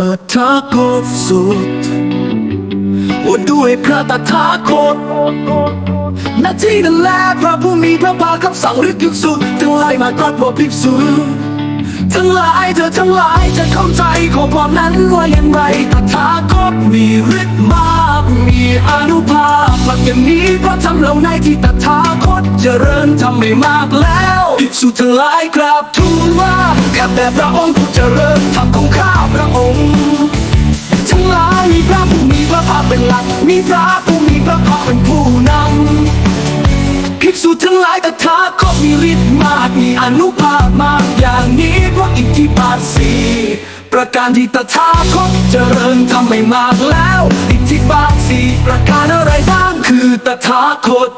ตถาคตสุดว่าด้วยพระตถาคตหน้าที่นั่นแหละพระผู้มีพระภาคคำสั่งฤทธิ์ยุคสุดทั้งหลายมากรัดว่าภิกษุทั้งหลายเธอทั้งหลายจะเข้าใจข้อความนั้นว่าอย่างไรตถาคตมีฤทธิ์มาก มีอนุภาพหลักอย่างนี้เพราะทำเหล่าในที่ตถาคตเจริญทำไม่มากแล้วภิกษุทั้งหลายกราบทูลว่าข้าแต่พระองค์ผู้เจริญทำของข้า ษุทั้งหลายตถาคตมีฤทธิ์มาก มีอนุภาพมากอย่างนี้เพราะอิทธิบาทสี่ประการที่ตถาคตเจริญทำไม่มากแล้ว อิทธิบาทสี่ประการอะไรบ้างคือตถาคต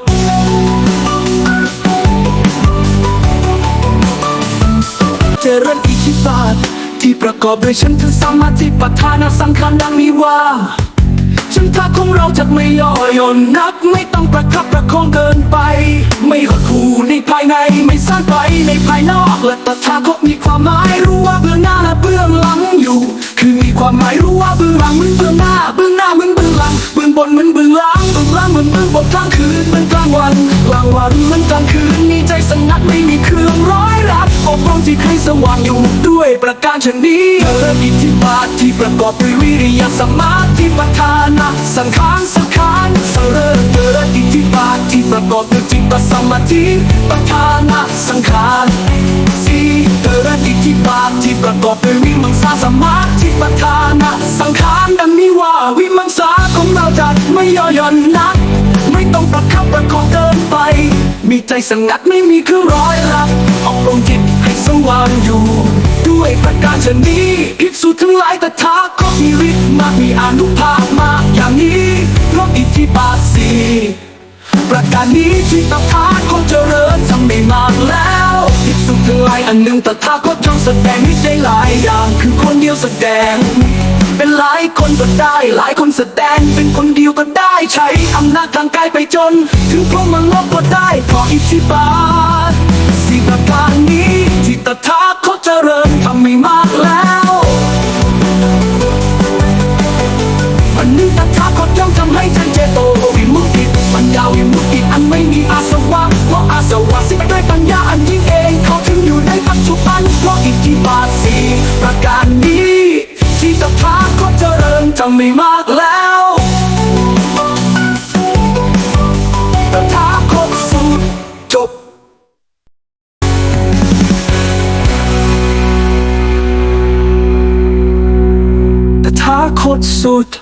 เจริญอิทธิบาทที่ประกอบด้วยฉันทั้งสมาธิปัฏฐานสังขารดังนี้ว่า นทาของเราจะไม่ย่อย่อนนัก ไม่ต้องประคับประคองเกินไป ไม่หดหู่ในภายในไม่ซ่านไปในภายนอกและตถาคตมีความหมายรู้ว่าเบื้องหน้าและเบื้องหลังอยู่ คือมีความหมายรู้ว่าเบื้องหลังเหมือนเบื้องหน้าเบื้องหน้าเหมือนเบื้องหลังเบื้องบนเหมือนเบื้องล่างเบื้องล่างเหมือนเบื้องบนกลางคืนเหมือนกลางวันกลางวันมือนกลางคืนมีใจสงัดไม่มี อบรมจิตให้สว่างอยู่ด้วยประการชนนี้เธออิทธิบาทที่ประกอบด้วยวิริยสมาธิปัฏฐานะสังขารสังขารเสริญเธออิทธิบาทที่ประกอบด้วยจิตสมาธิปัฏฐานะสังขารสี่เธออิทธิบาทที่ประกอบด้วยวิมังสาสมาธิปัฏฐานะสังขารดังนี้ว่าวิมังสาของเราจัดไม่ย่อหย่อนนักไม่ต้องประคับประคองเกินไป มีใจสงัดไม่มีเครื่องร้อยลับออกลงจิต สว่างอยู่ ด้วยประการชนนี้ภิกษุทั้งหลายตถาคตมีฤทธิ์มากมีอนุภาพมากอย่างนี้เพราะอิทธิบาทสีประการนี้ที่ตถาคตเจริญทำไม่มากแล้วภิกษุทั้งหลายอันหนึ่งตถาคตจงแสดงให้ได้หลายอย่างคือคนเดียวแสดงเป็นหลายคนก็ได้ หลายคนแสดงเป็นคนเดียวก็ได้ใช้อำนาจทางกายไปจน ถึงพรหมโลกก็ได้เพราะอิทธิบาท สิ่ประการนี้ ที่ตถาคตเจริญทำไม่มากแล้ววันหนึ่งตถาคตย่อมทำให้ท่านเจโตวิมุตติปัญญาวิมุตติอันไม่มีอาสวะเพราะอาสวะสิ้นด้วยปัญญาอันยิ่งเองเขาถึงอยู่ในปัจจุบันเพราะอิทธิบาทสี่ประการนี้ ที่ตถาคตเจริญทำไม่มากแล้ว ตถาคตสุดจบ